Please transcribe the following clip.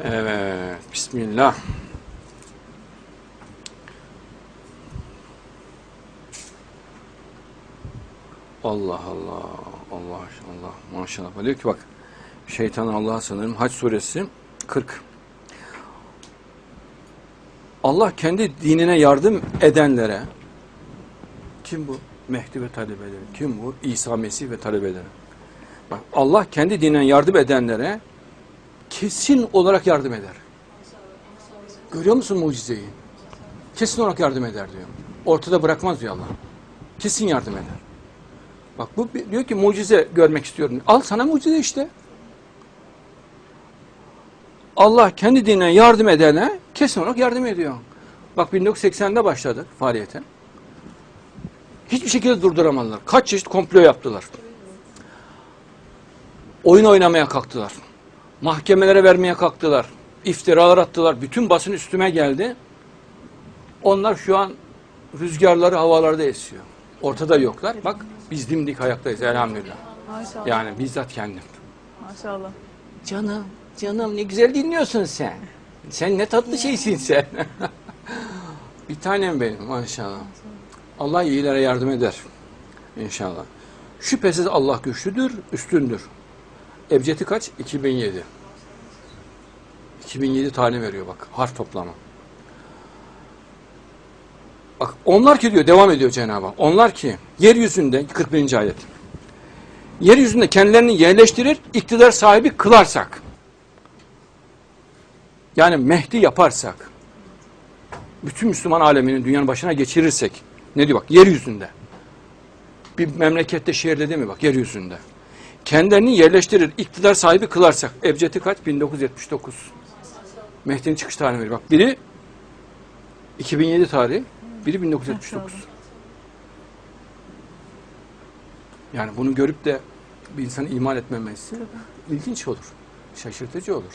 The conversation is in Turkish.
Evet, Bismillah. Allah Allah, Allah Allah, maşallah. Diyor ki bak, şeytan Allah'a sanırım. Haç suresi 40. Allah kendi dinine yardım edenlere, kim bu? Mehdi ve talebeleri. Kim bu? İsa Mesih ve talebeleri. Bak Allah kendi dinine yardım edenlere kesin olarak yardım eder. Görüyor musun mucizeyi? Kesin olarak yardım eder diyor. Ortada bırakmaz diyor Allah. Kesin yardım eder. Bak bu diyor ki mucize görmek istiyorum. Al sana mucize işte. Allah kendi dinine yardım edene kesin olarak yardım ediyor. Bak 1980'de başladık faaliyete. Hiçbir şekilde durduramadılar. Kaç çeşit komplo yaptılar. Oyun oynamaya kalktılar. Mahkemelere vermeye kalktılar. İftiralar attılar. Bütün basın üstüme geldi. Onlar şu an rüzgarları havalarda esiyor. Ortada yoklar. Bak biz dimdik ayaktayız elhamdülillah. Maşallah. Yani bizzat kendim. Maşallah. Canım, canım ne güzel dinliyorsun sen. Sen ne tatlı şeysin sen. bir tanem benim maşallah. Allah iyilere yardım eder. İnşallah. Şüphesiz Allah güçlüdür, üstündür. Ebcedi kaç? 2007. 2007 tane veriyor bak harf toplamı. Bak onlar ki diyor devam ediyor Cenab-ı Hak. Onlar ki yeryüzünde 41. ayet. Yeryüzünde kendilerini yerleştirir, iktidar sahibi kılarsak. Yani Mehdi yaparsak. Bütün Müslüman aleminin dünyanın başına geçirirsek. Ne diyor bak yeryüzünde. Bir memlekette şehirde değil mi bak yeryüzünde. Kendilerini yerleştirir, iktidar sahibi kılarsak. Ebcedi kaç? 1979. Mehdi'nin çıkış tarihini veriyor. Bak biri 2007 tarihi, biri 1979. Yani bunu görüp de bir insanın iman etmemesi ilginç olur. Şaşırtıcı olur.